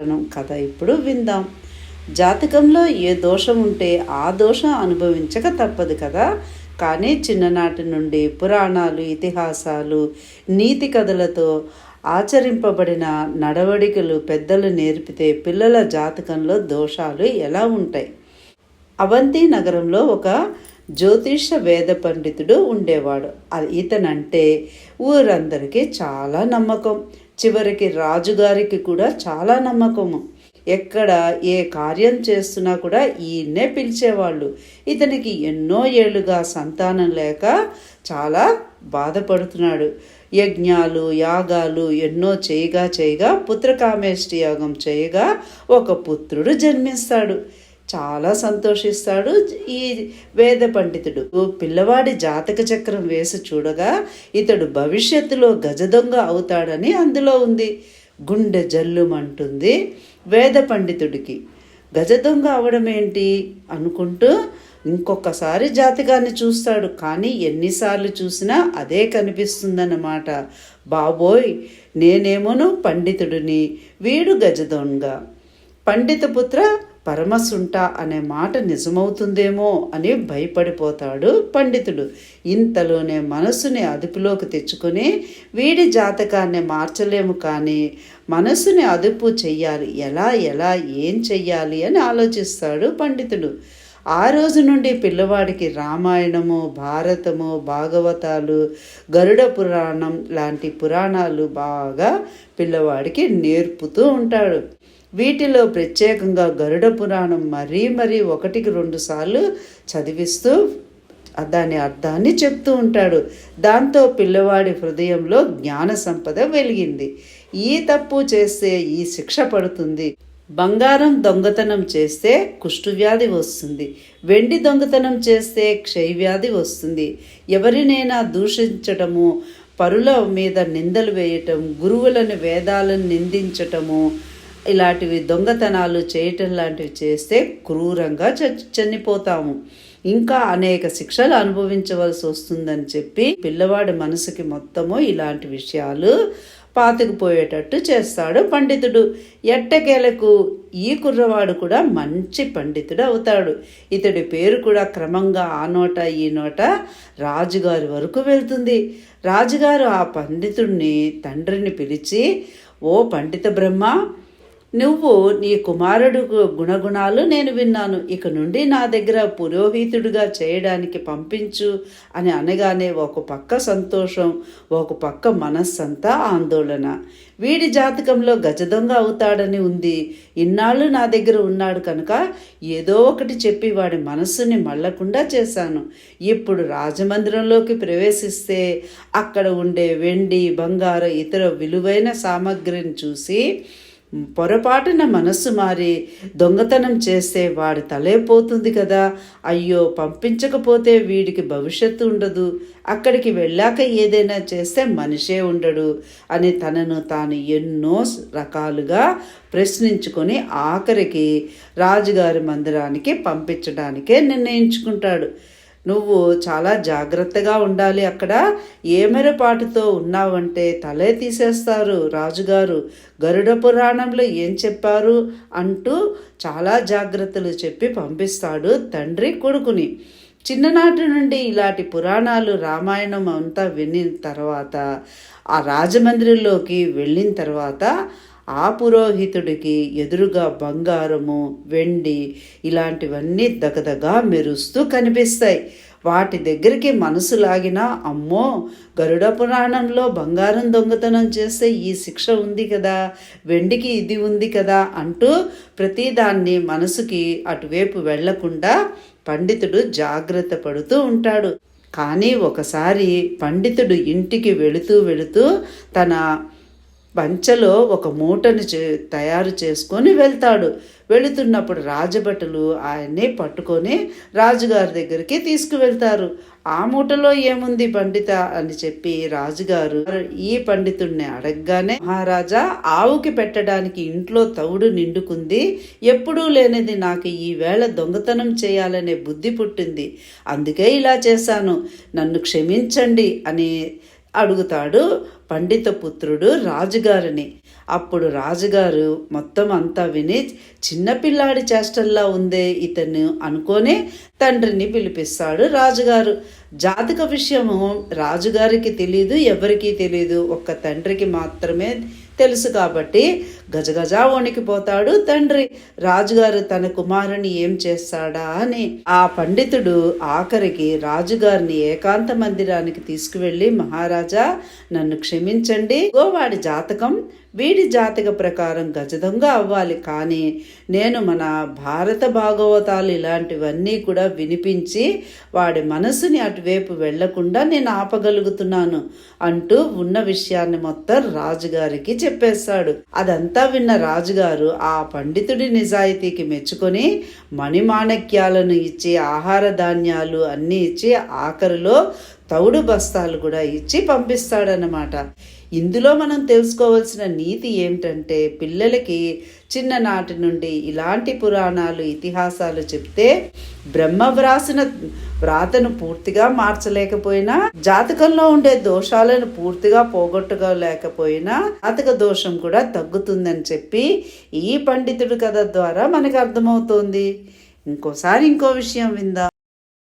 కథ ఇప్పుడు విందాం. జాతకంలో ఏ దోషం ఉంటే ఆ దోషం అనుభవించక తప్పదు కదా. కానీ చిన్ననాటి నుండి పురాణాలు ఇతిహాసాలు నీతి కథలతో ఆచరింపబడిన నడవడికలు పెద్దలు నేర్పితే పిల్లల జాతకంలో దోషాలు ఎలా ఉంటాయి? అవంతి నగరంలో ఒక జ్యోతిష వేద పండితుడు ఉండేవాడు. అది ఇతనంటే ఊరందరికీ చాలా నమ్మకం. చివరికి రాజుగారికి కూడా చాలా నమ్మకము. ఎక్కడ ఏ కార్యం చేస్తున్నా కూడా ఈయన్నే పిలిచేవాళ్ళు. ఇతనికి ఎన్నో ఏళ్ళుగా సంతానం లేక చాలా బాధపడుతున్నాడు. యజ్ఞాలు యాగాలు ఎన్నో చేయగా చేయగా పుత్రకామేష్టి యాగం చేయగా ఒక పుత్రుడు జన్మిస్తాడు. చాలా సంతోషిస్తాడు ఈ వేద పండితుడు. పిల్లవాడి జాతక చక్రం వేసి చూడగా ఇతడు భవిష్యత్తులో గజదొంగ అవుతాడని అందులో ఉంది. గుండె జల్లుమంటుంది వేద పండితుడికి. గజదొంగ అవడం ఏంటి అనుకుంటూ ఇంకొకసారి జాతకాన్ని చూస్తాడు. కానీ ఎన్నిసార్లు చూసినా అదే కనిపిస్తుందన్నమాట. బాబోయ్! నేనేమోను పండితుడిని. వీడు గజదొంగ పండిత పుత్ర పరమసుంట అనే మాట నిజమవుతుందేమో అని భయపడిపోతాడు పండితుడు. ఇంతలోనే మనసుని అదుపులోకి తెచ్చుకొని వీడి జాతకాన్ని మార్చలేము కానీ మనసుని అదుపు చెయ్యాలి. ఎలా ఎలా ఏం చెయ్యాలి అని ఆలోచిస్తాడు పండితుడు. ఆ రోజు నుండి పిల్లవాడికి రామాయణము భారతము భాగవతాలు గరుడ పురాణం లాంటి పురాణాలు బాగా పిల్లవాడికి నేర్పుతూ ఉంటాడు. వీటిలో ప్రత్యేకంగా గరుడ పురాణం మరీ మరీ ఒకటికి రెండు సార్లు చదివిస్తూ దాని అర్థాన్ని చెప్తూ ఉంటాడు. దాంతో పిల్లవాడి హృదయంలో జ్ఞాన సంపద వెలిగింది. ఈ తప్పు చేస్తే ఈ శిక్ష పడుతుంది. బంగారం దొంగతనం చేస్తే కుష్ఠువ్యాధి వస్తుంది. వెండి దొంగతనం చేస్తే క్షయవ్యాధి వస్తుంది. ఎవరినైనా దూషించటము పరుల మీద నిందలు వేయటం గురువులను వేదాలను నిందించటము ఇలాంటివి దొంగతనాలు చేయటం లాంటివి చేస్తే క్రూరంగా చ చనిపోతాము. ఇంకా అనేక శిక్షలు అనుభవించవలసి వస్తుందని చెప్పి పిల్లవాడి మనసుకి మొత్తము ఇలాంటి విషయాలు పాతుకుపోయేటట్టు చేస్తాడు పండితుడు. ఎట్టకేలకు ఈ కుర్రవాడు కూడా మంచి పండితుడు అవుతాడు. ఇతడి పేరు కూడా క్రమంగా ఆ నోట ఈ నోట రాజుగారి వరకు వెళ్తుంది. రాజుగారు ఆ పండితుడిని తండ్రిని పిలిచి ఓ పండిత బ్రహ్మ నువ్వు నీ కుమారుడు గుణగుణాలు నేను విన్నాను. ఇక నుండి నా దగ్గర పురోహితుడిగా చేయడానికి పంపించు అని అనగానే ఒక పక్క సంతోషం ఒక పక్క మనస్సంతా ఆందోళన. వీడి జాతకంలో గజదొంగ అవుతాడని ఉంది. ఇన్నాళ్ళు నా దగ్గర ఉన్నాడు కనుక ఏదో ఒకటి చెప్పి వాడి మనస్సుని మళ్ళకుండా చేశాను. ఇప్పుడు రాజమందిరంలోకి ప్రవేశిస్తే అక్కడ ఉండే వెండి బంగారు ఇతర విలువైన సామాగ్రిని చూసి పొరపాటున మనస్సు మారి దొంగతనం చేస్తే వాడి తలే పోతుంది కదా. అయ్యో పంపించకపోతే వీడికి భవిష్యత్తు ఉండదు. అక్కడికి వెళ్ళాక ఏదైనా చేస్తే మనిషే ఉండడు అని తనను తాను ఎన్నో రకాలుగా ప్రశ్నించుకొని ఆఖరికి రాజుగారి మందిరానికి పంపించడానికే నిర్ణయించుకుంటాడు. నువ్వు చాలా జాగ్రత్తగా ఉండాలి అక్కడ. ఏమెరపాటుతో ఉన్నావంటే తలే తీసేస్తారు రాజుగారు. గరుడ పురాణంలో ఏం చెప్పారు? అంటూ చాలా జాగ్రత్తలు చెప్పి పంపిస్తాడు తండ్రి కొడుకుని. చిన్ననాటి నుండి ఇలాంటి పురాణాలు రామాయణం అంతా వినిన తర్వాత ఆ రాజమందిరిలోకి వెళ్ళిన తర్వాత ఆ పురోహితుడికి ఎదురుగా బంగారము వెండి ఇలాంటివన్నీ దగదగా మెరుస్తూ కనిపిస్తాయి. వాటి దగ్గరికి మనసు లాగినా అమ్మో గరుడ పురాణంలో బంగారం దొంగతనం చేస్తే ఈ శిక్ష ఉంది కదా వెండికి ఇది ఉంది కదా అంటూ ప్రతిదాన్ని మనసుకి అటువైపు వెళ్ళకుండా పండితుడు జాగ్రత్త పడుతూ ఉంటాడు. కానీ ఒకసారి పండితుడు ఇంటికి వెళుతూ వెళుతూ తన పంచలో ఒక మూటను చే తయారు చేసుకొని వెళ్తాడు. వెళుతున్నప్పుడు రాజభటులు ఆయన్ని పట్టుకొని రాజుగారి దగ్గరికి తీసుకువెళ్తారు. ఆ మూటలో ఏముంది పండిత? అని చెప్పి రాజుగారు ఈ పండితుడిని అడగగానే మహారాజా ఆవుకి పెట్టడానికి ఇంట్లో తౌడు నిండుకుంది. ఎప్పుడూ లేనిది నాకు ఈ వేళ దొంగతనం చేయాలనే బుద్ధి పుట్టింది. అందుకే ఇలా చేశాను. నన్ను క్షమించండి అని అడుగుతాడు పండిత పుత్రుడు రాజుగారిని. అప్పుడు రాజుగారు మొత్తం అంతా విని చిన్నపిల్లాడి చేష్టల్లా ఉందే ఇతను అనుకోనే తండ్రిని పిలిపిస్తాడు రాజుగారు. జాతక విషయము రాజుగారికి తెలియదు ఎవరికీ తెలియదు ఒక్క తండ్రికి మాత్రమే తెలుసు కాబట్టి గజగజ వణికిపోతాడు తండ్రి రాజుగారు తన కుమారుని ఏం చేస్తాడా అని ఆ పండితుడు ఆఖరికి రాజుగారిని ఏకాంత మందిరానికి తీసుకువెళ్ళి మహారాజా నన్ను క్షమించండి. గోవాడి వాడి జాతకం వీడి జాతక ప్రకారం గజదొంగ అవ్వాలి. కానీ నేను మన భారత భాగవతాలు ఇలాంటివన్నీ కూడా వినిపించి వాడి మనసుని అటు అటువైపు వెళ్ళకుండా నేను ఆపగలుగుతున్నాను అంటూ ఉన్న విషయాన్ని మొత్తం రాజుగారికి చెప్పేస్తాడు అదంతా విన్న రాజుగారు ఆ పండితుడి నిజాయితీకి మెచ్చుకొని మణిమాణక్యాలను ఇచ్చి ఆహార ధాన్యాలు అన్నీ ఇచ్చి ఆఖరిలో తౌడు బస్తాలు కూడా ఇచ్చి పంపిస్తాడనమాట ఇందులో మనం తెలుసుకోవాల్సిన నీతి ఏమిటంటే పిల్లలకి చిన్ననాటి నుండి ఇలాంటి పురాణాలు ఇతిహాసాలు చెప్తే బ్రహ్మ వ్రాసిన వ్రాతను పూర్తిగా మార్చలేకపోయినా జాతకంలో ఉండే దోషాలను పూర్తిగా పోగొట్టుకోలేకపోయినా జాతక దోషం కూడా తగ్గుతుందని చెప్పి ఈ పండితుడి కథ ద్వారా మనకు అర్థమవుతోంది. ఇంకోసారి ఇంకో విషయం విందాం.